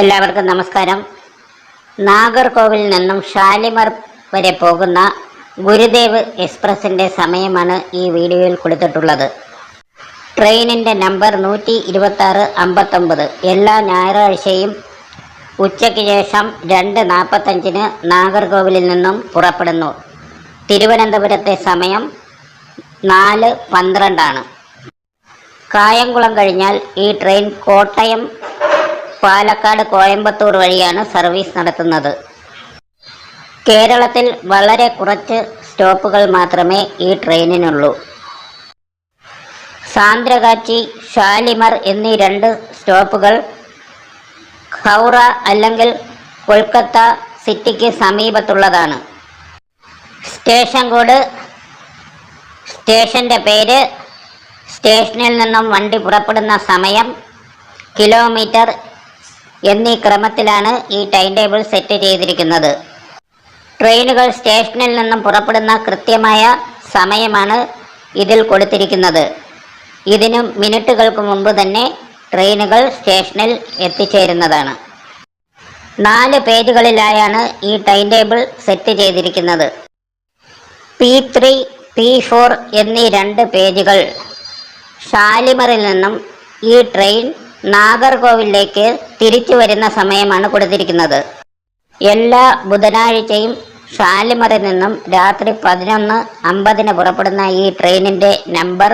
എല്ലാവർക്കും നമസ്കാരം. നാഗർകോവിൽ നിന്നും ഷാലിമർ വരെ പോകുന്ന ഗുരുദേവ് എക്സ്പ്രസിന്റെ സമയമാണ് ഈ വീഡിയോയിൽ കൊടുത്തിട്ടുള്ളത്. ട്രെയിനിന്റെ നമ്പർ നൂറ്റി ഇരുപത്താറ് അമ്പത്തൊമ്പത്. എല്ലാ ഞായറാഴ്ചയും ഉച്ചയ്ക്ക് ശേഷം രണ്ട് നാൽപ്പത്തഞ്ചിന് നാഗർകോവിലിൽ നിന്നും പുറപ്പെടുന്നു. തിരുവനന്തപുരത്തെ സമയം നാല് പന്ത്രണ്ടാണ്. കായംകുളം കഴിഞ്ഞാൽ ഈ ട്രെയിൻ കോട്ടയം പാലക്കാട് കോയമ്പത്തൂർ വഴിയാണ് സർവീസ് നടത്തുന്നത്. കേരളത്തിൽ വളരെ കുറച്ച് സ്റ്റോപ്പുകൾ മാത്രമേ ഈ ട്രെയിനിനുള്ളൂ. സാന്ദ്രകാച്ചി ഷാലിമർ എന്നീ രണ്ട് സ്റ്റോപ്പുകൾ ഹൗറ അല്ലെങ്കിൽ കൊൽക്കത്ത സിറ്റിക്ക് സമീപത്തുള്ളതാണ്. സ്റ്റേഷൻ കോഡ് സ്റ്റേഷന്റെ പേര് സ്റ്റേഷനിൽ നിന്നും വണ്ടി പുറപ്പെടുന്ന സമയം കിലോമീറ്റർ എന്നീ ക്രമത്തിലാണ് ഈ ടൈം ടേബിൾ സെറ്റ് ചെയ്തിരിക്കുന്നത്. ട്രെയിനുകൾ സ്റ്റേഷനിൽ നിന്നും പുറപ്പെടുന്ന കൃത്യമായ സമയമാണ് ഇതിൽ കൊടുത്തിരിക്കുന്നത്. ഇതിനും മിനിറ്റുകൾക്ക് മുമ്പ് തന്നെ ട്രെയിനുകൾ സ്റ്റേഷനിൽ എത്തിച്ചേരുന്നതാണ്. നാല് പേജുകളിലായാണ് ഈ ടൈം ടേബിൾ സെറ്റ് ചെയ്തിരിക്കുന്നത്. പി ത്രീ പി ഫോർ എന്നീ രണ്ട് പേജുകൾ. ഷാലിമറിൽ നിന്നും ഈ ട്രെയിൻ നാഗർകോവിലേക്ക് തിരിച്ചു വരുന്ന സമയമാണ് കൊടുത്തിരിക്കുന്നത്. എല്ലാ ബുധനാഴ്ചയും ഷാലിമറിൽ നിന്നും രാത്രി പതിനൊന്ന് അമ്പതിന് പുറപ്പെടുന്ന ഈ ട്രെയിനിന്റെ നമ്പർ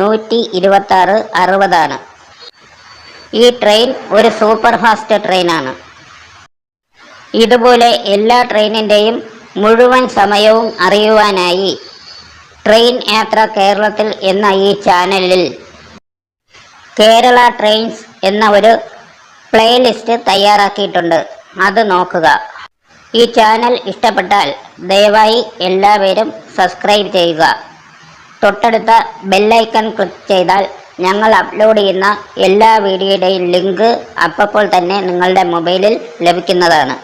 നൂറ്റി ഇരുപത്തി ആറ് അറുപതാണ്. ഈ ട്രെയിൻ ഒരു സൂപ്പർ ഫാസ്റ്റ് ട്രെയിനാണ്. ഇതുപോലെ എല്ലാ ട്രെയിനിന്റെയും മുഴുവൻ സമയവും അറിയുവാനായി ട്രെയിൻ യാത്ര കേരളത്തിൽ എന്ന ഈ ചാനലിൽ കേരള ട്രെയിൻസ് എന്ന ഒരു പ്ലേലിസ്റ്റ് തയ്യാറാക്കിയിട്ടുണ്ട്. അത് നോക്കുക. ഈ ചാനൽ ഇഷ്ടപ്പെട്ടാൽ ദയവായി എല്ലാവരും സബ്സ്ക്രൈബ് ചെയ്യുക. തൊട്ടടുത്ത ബെല്ലൈക്കൺ ക്ലിക്ക് ചെയ്താൽ ഞങ്ങൾ അപ്ലോഡ് ചെയ്യുന്ന എല്ലാ വീഡിയോയുടെയും ലിങ്ക് അപ്പോൾ തന്നെ നിങ്ങളുടെ മൊബൈലിൽ ലഭിക്കുന്നതാണ്.